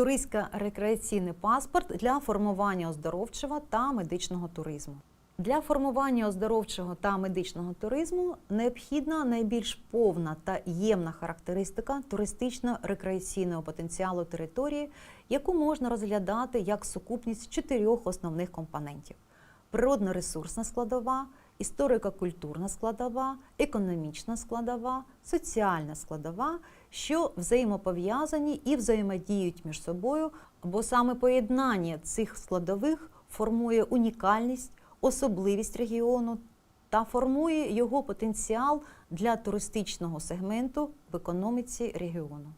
туристсько-рекреаційний паспорт для формування оздоровчого та медичного туризму. Для формування оздоровчого та медичного туризму необхідна найбільш повна та ємна характеристика туристично-рекреаційного потенціалу території, яку можна розглядати як сукупність чотирьох основних компонентів: природно-ресурсна складова, історико-культурна складова, економічна складова, соціальна складова, що взаємопов'язані і взаємодіють між собою, бо саме поєднання цих складових формує унікальність, особливість регіону та формує його потенціал для туристичного сегменту в економіці регіону.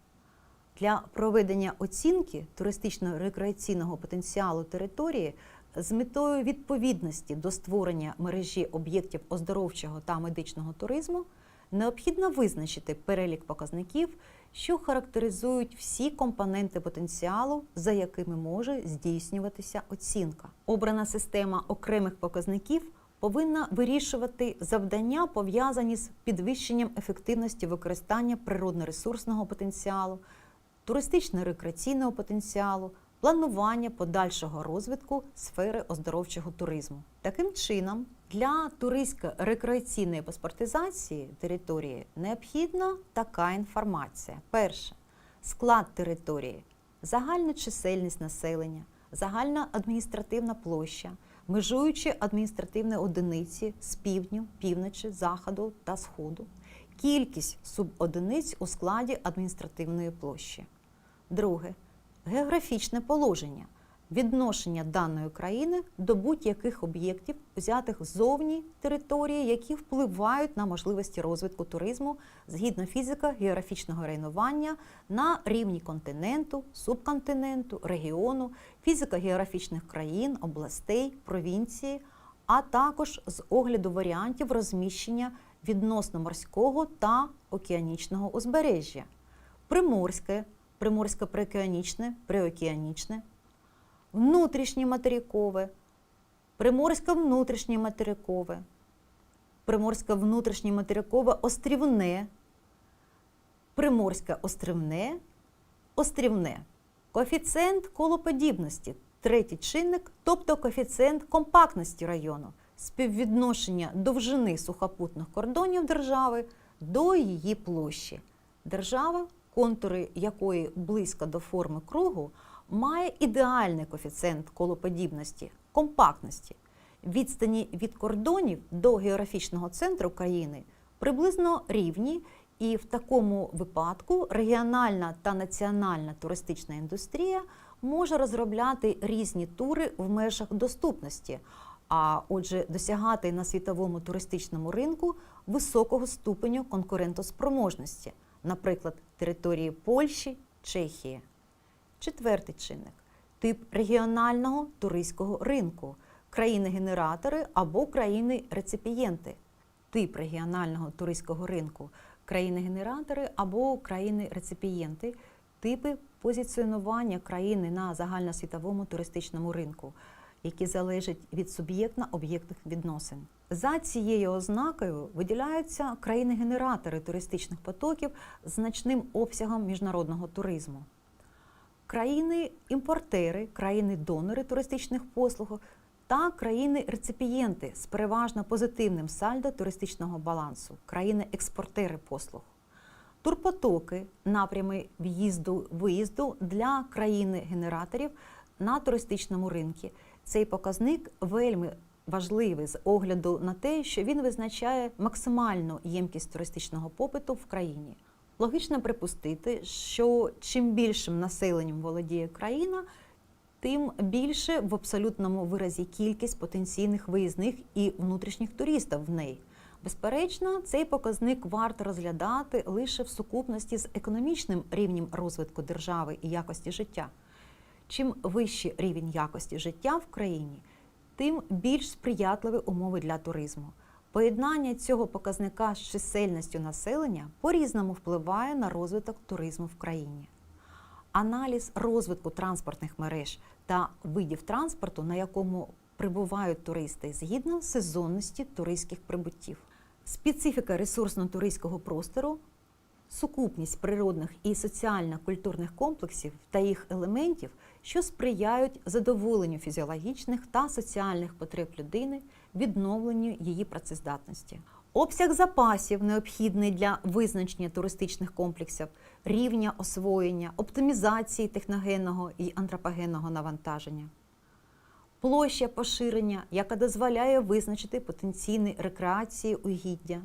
Для проведення оцінки туристично-рекреаційного потенціалу території з метою відповідності до створення мережі об'єктів оздоровчого та медичного туризму необхідно визначити перелік показників, що характеризують всі компоненти потенціалу, за якими може здійснюватися оцінка. Обрана система окремих показників повинна вирішувати завдання, пов'язані з підвищенням ефективності використання природно-ресурсного потенціалу, туристично-рекреаційного потенціалу, планування подальшого розвитку сфери оздоровчого туризму. Таким чином, для туристсько-рекреаційної паспортизації території необхідна така інформація: перше склад території, загальна чисельність населення, загальна адміністративна площа, межуючі адміністративні одиниці з півдню, півночі, заходу та сходу, кількість субодиниць у складі адміністративної площі. Друге географічне положення, відношення даної країни до будь-яких об'єктів, взятих ззовні території, які впливають на можливості розвитку туризму згідно фізико-географічного районування на рівні континенту, субконтиненту, регіону, фізико-географічних країн, областей, провінції, а також з огляду варіантів розміщення відносно морського та океанічного узбережжя. Приморське приморсько приокеанічне, приокеанічне, внутрішнє материкове, приморсько внутрішнє материкове, приморсько внутрішнє материкове острівне, приморське острівне, острівне, коефіцієнт колоподібності, третій чинник, тобто коефіцієнт компактності району, співвідношення довжини сухопутних кордонів держави до її площі. Держава контури якої близько до форми кругу, має ідеальний коефіцієнт колоподібності, компактності. Відстані від кордонів до географічного центру країни приблизно рівні, і в такому випадку регіональна та національна туристична індустрія може розробляти різні тури в межах доступності, а отже, досягати на світовому туристичному ринку високого ступеню конкурентоспроможності наприклад, території Польщі, Чехії. Четвертий чинник. Тип регіонального туристського ринку, країни-генератори або країни-реципієнти. Тип регіонального туристського ринку, країни-генератори або країни-реципієнти, типи позиціонування країни на загальносвітовому туристичному ринку які залежать від суб'єктно-об'єктних відносин. За цією ознакою виділяються країни-генератори туристичних потоків з значним обсягом міжнародного туризму. Країни-імпортери, країни-донори туристичних послуг та країни-реципієнти з переважно позитивним сальдо туристичного балансу, країни-експортери послуг. Турпотоки, напрями в'їзду-виїзду для країни-генераторів на туристичному ринку – цей показник вельми важливий з огляду на те, що він визначає максимальну ємкість туристичного попиту в країні. Логічно припустити, що чим більшим населенням володіє країна, тим більше в абсолютному виразі кількість потенційних виїзних і внутрішніх туристів в неї. Безперечно, цей показник варто розглядати лише в сукупності з економічним рівнем розвитку держави і якості життя. Чим вищий рівень якості життя в країні, тим більш сприятливі умови для туризму. Поєднання цього показника з чисельністю населення по-різному впливає на розвиток туризму в країні. Аналіз розвитку транспортних мереж та видів транспорту, на якому прибувають туристи згідно сезонності туристських прибуттів. Специфіка ресурсно-туристського простору сукупність природних і соціально-культурних комплексів та їх елементів, що сприяють задоволенню фізіологічних та соціальних потреб людини, відновленню її працездатності. Обсяг запасів необхідний для визначення туристичних комплексів, рівня освоєння, оптимізації техногенного і антропогенного навантаження. Площа поширення, яка дозволяє визначити потенційні рекреації угіддя,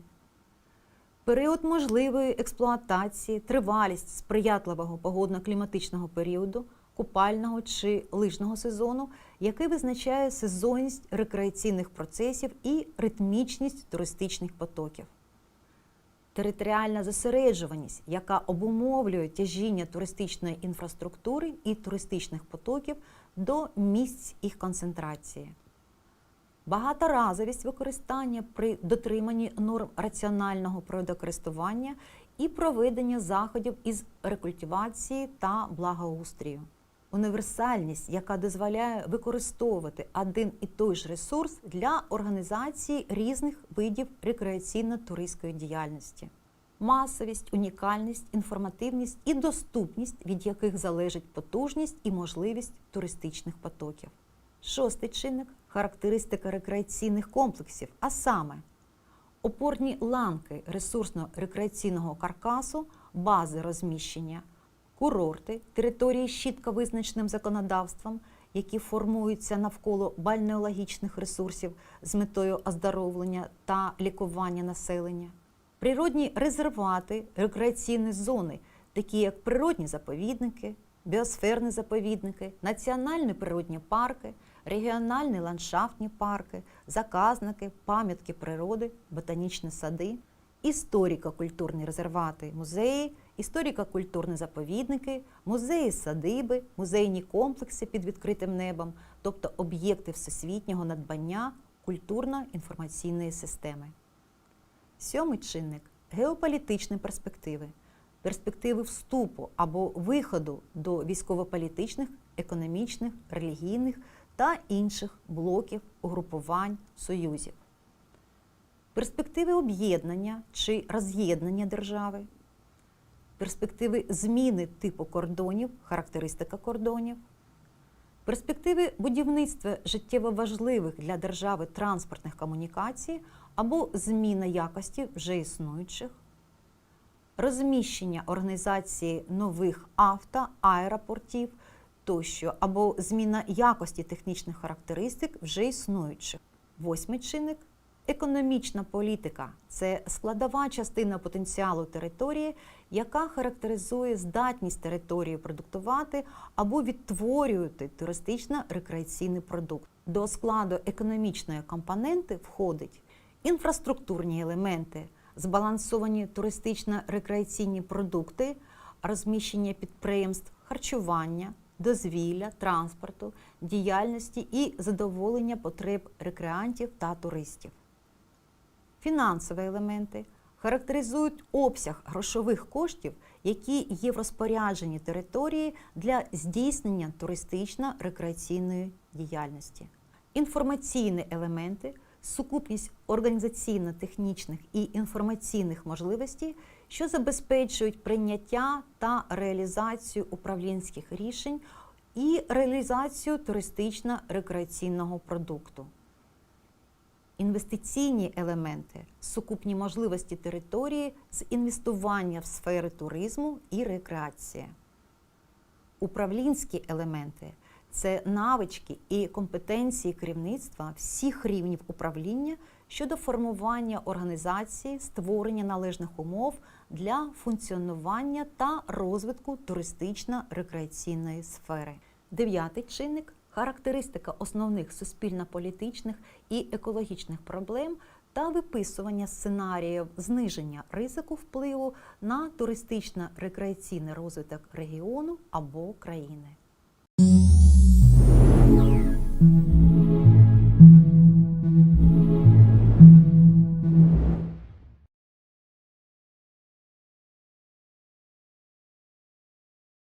період можливої експлуатації, тривалість сприятливого погодно-кліматичного періоду, купального чи лижного сезону, який визначає сезонність рекреаційних процесів і ритмічність туристичних потоків. Територіальна зосереджуваність, яка обумовлює тяжіння туристичної інфраструктури і туристичних потоків до місць їх концентрації. Багаторазовість використання при дотриманні норм раціонального природокористування і проведення заходів із рекультивації та благоустрію. Універсальність, яка дозволяє використовувати один і той ж ресурс для організації різних видів рекреаційно-туристської діяльності. Масовість, унікальність, інформативність і доступність, від яких залежить потужність і можливість туристичних потоків. Шостий чинник характеристика рекреаційних комплексів, а саме опорні ланки ресурсно-рекреаційного каркасу, бази розміщення, курорти, території з чітко визначеним законодавством, які формуються навколо бальнеологічних ресурсів з метою оздоровлення та лікування населення, природні резервати, рекреаційні зони, такі як природні заповідники, біосферні заповідники, національні природні парки, регіональні ландшафтні парки, заказники, пам'ятки природи, ботанічні сади, історико-культурні резервати, музеї, історико-культурні заповідники, музеї садиби, музейні комплекси під відкритим небом, тобто об'єкти всесвітнього надбання культурно-інформаційної системи. Сьомий чинник геополітичні перспективи, перспективи вступу або виходу до військово-політичних, економічних, релігійних та інших блоків, угрупувань, союзів, перспективи об'єднання чи роз'єднання держави, перспективи зміни типу кордонів, характеристика кордонів, перспективи будівництва життєво важливих для держави транспортних комунікацій або зміна якості вже існуючих, розміщення організації нових авто, аеропортів тощо, або зміна якості технічних характеристик вже існуючих. Восьмий чинник економічна політика це складова частина потенціалу території, яка характеризує здатність території продуктувати або відтворювати туристично-рекреаційний продукт. До складу економічної компоненти входить інфраструктурні елементи, збалансовані туристично-рекреаційні продукти, розміщення підприємств, харчування, дозвілля, транспорту, діяльності і задоволення потреб рекреантів та туристів. Фінансові елементи характеризують обсяг грошових коштів, які є в розпорядженні території для здійснення туристично-рекреаційної діяльності. Інформаційні елементи сукупність організаційно-технічних і інформаційних можливостей, що забезпечують прийняття та реалізацію управлінських рішень і реалізацію туристично-рекреаційного продукту. Інвестиційні елементи сукупні можливості території з інвестування в сфери туризму і рекреації. Управлінські елементи це навички і компетенції керівництва всіх рівнів управління щодо формування організації, створення належних умов для функціонування та розвитку туристично-рекреаційної сфери. Дев'ятий чинник характеристика основних суспільно-політичних і екологічних проблем та виписування сценаріїв зниження ризику впливу на туристично-рекреаційний розвиток регіону або країни.